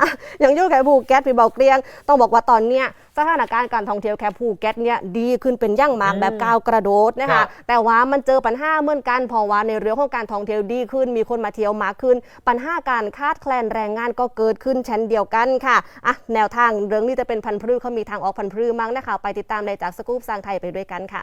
อะอย่างยุ่งแค่ภูเก็ตพี่เบาเกลียง ต้องบอกว่าตอนเนี้ยสถานการณ์การท่องเที่ยวแค่ภูเก็ตเนี่ยดีขึ้นเป็นอย่างมากอืมแบบก้าวกระโดดนะครัคะบแต่ว่ามันเจอปัญหาเหมือนกันเพราะว่าในเรื่องของการท่องเที่ยวดีขึ้น มีคนมาเที่ยวมากขึ้น ปัญหาการคาดแคลนแรงงานก็เกิดขึ้นเช่นเดียวกันค่ะอะแนวทางเรื่องนี้จะเป็นพันธุ์พืชเขามีทางออกพันธุ์พืชมั้งนะคะ ไปติดตามในจากสกู๊ปสร้างไทยไปด้วยกันค่ะ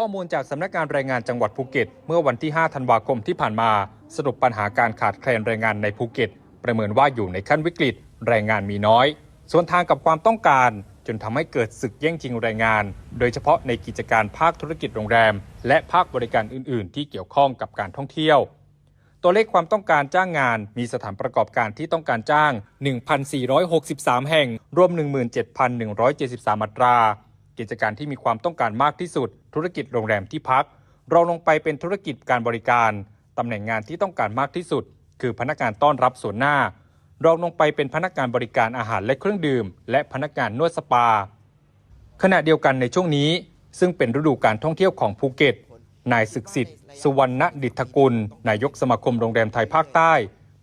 ข้อมูลจากสำนักงานแรงงานจังหวัดภูเก็ต เมื่อวันที่ 5 ธันวาคมที่ผ่านมา สรุปปัญหาการขาดแคลนแรงงานในภูเก็ต ประเมินว่าอยู่ในขั้นวิกฤต แรงงานมีน้อย ส่วนทางกับความต้องการ จนทำให้เกิดศึกแย่งชิงแรงงาน โดยเฉพาะในกิจการภาคธุรกิจโรงแรม และภาคบริการอื่น ๆ ที่เกี่ยวข้องกับการท่องเที่ยว ตัวเลขความต้องการจ้างงานมีสถานประกอบการที่ต้องการจ้าง 1,463 แห่ง รวม 17,173 อัตรา กิจการที่มีความต้องการมากที่สุด ธุรกิจโรงแรมที่พักรองลงไปเป็นธุรกิจการบริการตำแหน่งงานที่ต้องการมากที่สุด คือพนักงานต้อนรับส่วนหน้ารองลงไปเป็นพนักงานบริการอาหารและเครื่องดื่ม และพนักงานนวดสปา ขณะเดียวกันในช่วงนี้ ซึ่งเป็นฤดูการท่องเที่ยวของภูเก็ต นายศึกสิทธิ์สุวรรณดิษฐกุล นายกสมาคมโรงแรมไทยภาคใต้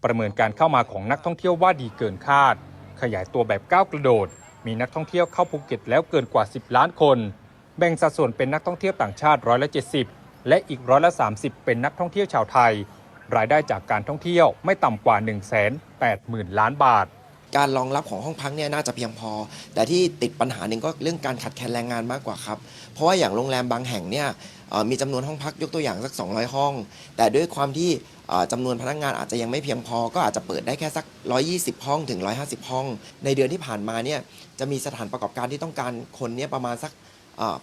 ประเมินการเข้ามาของนักท่องเที่ยวว่าดีเกินคาด ขยายตัวแบบก้าวกระโดด มีนักท่องเที่ยวเข้าภูเก็ตแล้วเกินกว่า 10 ล้านคน แบ่งสัดส่วนเป็นนักท่องเที่ยวต่างชาติร้อยละ70 และอีกร้อยละ30 เป็นนักท่องเที่ยวชาวไทย รายได้จากการท่องเที่ยวไม่ต่ำกว่า 1 8 0 0 0 0 ล้านบาท การรองรับของห้องพักเนี่ยน่าจะเพียงพอ แต่ที่ติดปัญหาหนึ่งก็เรื่องการขาดแคลนแรงงานมากกว่าครับ เพราะว่าอย่างโรงแรมบางแห่งเนี่ยมีจำนวนห้องพักยกตัวอย่างสัก 200 ห้อง แต่ด้วยความที่เอ่อจำนวนพนักงานอาจจะยังไม่เพียงพอ ก็อาจจะเปิดได้แค่สัก 120 ห้องถึง 150 ห้อง ในเดือนที่ผ่านมาเนี่ยจะมีสถานประกอบการที่ต้องการคนเนี่ยประมาณสัก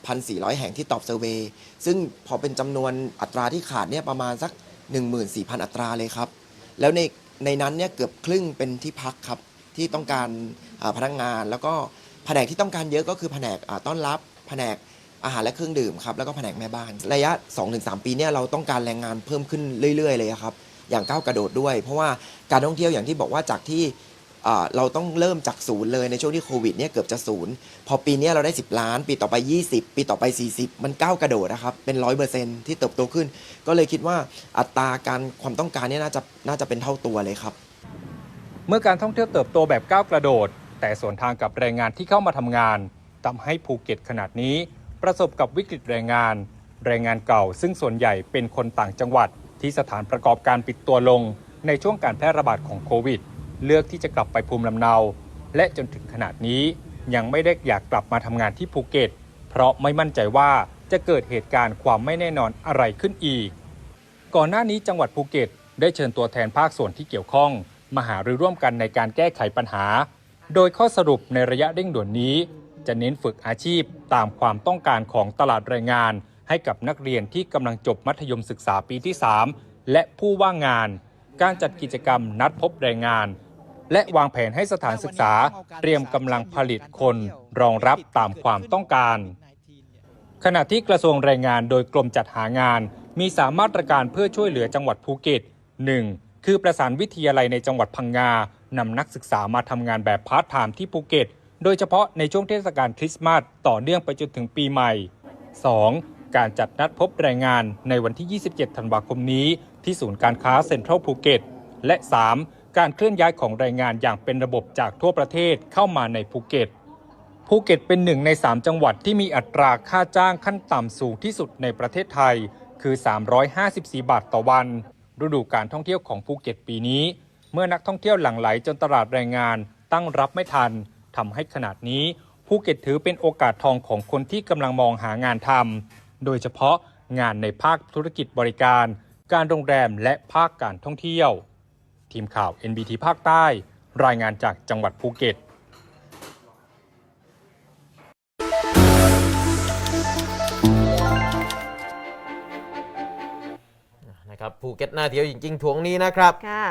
พันสี่ร้อยแห่งที่ตอบเซอร์เวย์ซึ่งพอเป็นจำนวนอัตราที่ขาดเนี่ยประมาณสัก 14,000 อัตราเลยครับ แล้วในในนั้นเนี่ยเกือบครึ่งเป็นที่พักครับ ที่ต้องการพนักงาน แล้วก็แผนกที่ต้องการเยอะก็คือแผนกต้อนรับแผนกอาหารและเครื่องดื่มครับแล้วก็แผนกแม่บ้าน ระยะ 2-3 ปีเนี่ยเราต้องการแรงงานเพิ่มขึ้นเรื่อย ๆ เลยครับอย่างก้าวกระโดดด้วย เพราะว่าการท่องเที่ยวอย่างที่บอกว่าจากที่เราต้องเริ่มจากศูนย์เลยในช่วงที่โควิดเนี่ยเกือบจะศูนย์พอปีเนี้ยเราได้ 10 ล้าน ปีต่อไป 20 ปีต่อไป 40 มันก้าวกระโดดนะครับ เป็นร้อยเปอร์เซ็นที่เติบโตขึ้น ก็เลยคิดว่าอัตราการความต้องการเนี่ยน่าจะน่าจะเป็นเท่าตัวเลยครับ เมื่อการท่องเที่ยวเติบโตแบบก้าวกระโดด แต่ส่วนทางกับแรงงานที่เข้ามาทำงานทำให้ภูเก็ตขนาดนี้ ประสบกับวิกฤตแรงงาน แรงงานเก่า ซึ่งส่วนใหญ่เป็นคนต่างจังหวัด ที่สถานประกอบการปิดตัวลง ในช่วงการแพร่ระบาดของโควิด เลือกที่จะกลับไปภูมิลำเนา และจนถึงขนาดนี้ ยังไม่ได้อยากกลับมาทำงานที่ภูเก็ต เพราะไม่มั่นใจว่าจะเกิดเหตุการณ์ความไม่แน่นอนอะไรขึ้นอีก ก่อนหน้านี้จังหวัดภูเก็ต ได้เชิญตัวแทนภาคส่วนที่เกี่ยวข้อง มาหารือร่วมกันในการแก้ไขปัญหา โดยข้อสรุปในระยะเร่งด่วนนี้ จะเน้นฝึกอาชีพตามความต้องการของตลาดแรงงาน ให้กับนักเรียนที่กำลังจบมัธยมศึกษาปีที่ 3 และผู้ว่างงาน การจัดกิจกรรมนัดพบแรงงาน และวางแผนให้สถานศึกษา เตรียมกำลังผลิตคนรองรับตามความต้องการ ขณะที่กระทรวงแรงงานโดยกรมจัดหางานมีสามมาตรการเพื่อช่วยเหลือจังหวัดภูเก็ต 1. คือประสานวิทยาลัยในจังหวัดพังงานำนักศึกษามาทำงานแบบพาร์ทไทม์ที่ภูเก็ต โดยเฉพาะในช่วงเทศกาลคริสต์มาสต่อเนื่องไปจนถึงปีใหม่ 2. การจัดนัดพบแรงงานในวันที่ 27 ธันวาคมนี้ ที่ศูนย์การค้าเซ็นทรัลภูเก็ต และ 3. การเคลื่อนย้ายของแรงงานอย่างเป็นระบบจากทั่วประเทศเข้ามาในภูเก็ตภูเก็ตเป็นหนึ่งใน 3 จังหวัดที่มีอัตราค่าจ้างขั้นต่ำสูงที่สุดในประเทศไทย คือ 354 บาทต่อวัน ฤดูการท่องเที่ยวของภูเก็ตปีนี้ เมื่อนักท่องเที่ยวหลั่งไหลจนตลาดแรงงานตั้งรับไม่ทันทำให้ขนาดนี้ภูเก็ตถือเป็นโอกาสทองของคนที่กำลังมองหางานทำโดยเฉพาะงานในภาคธุรกิจบริการ การโรงแรมและภาคการท่องเที่ยว ทีมข่าว NBT ภาคใต้ รายงานจากจังหวัดภูเก็ต ภูเก็ตน่าเที่ยวจริงๆทวงนี้นะครับ ค่ะ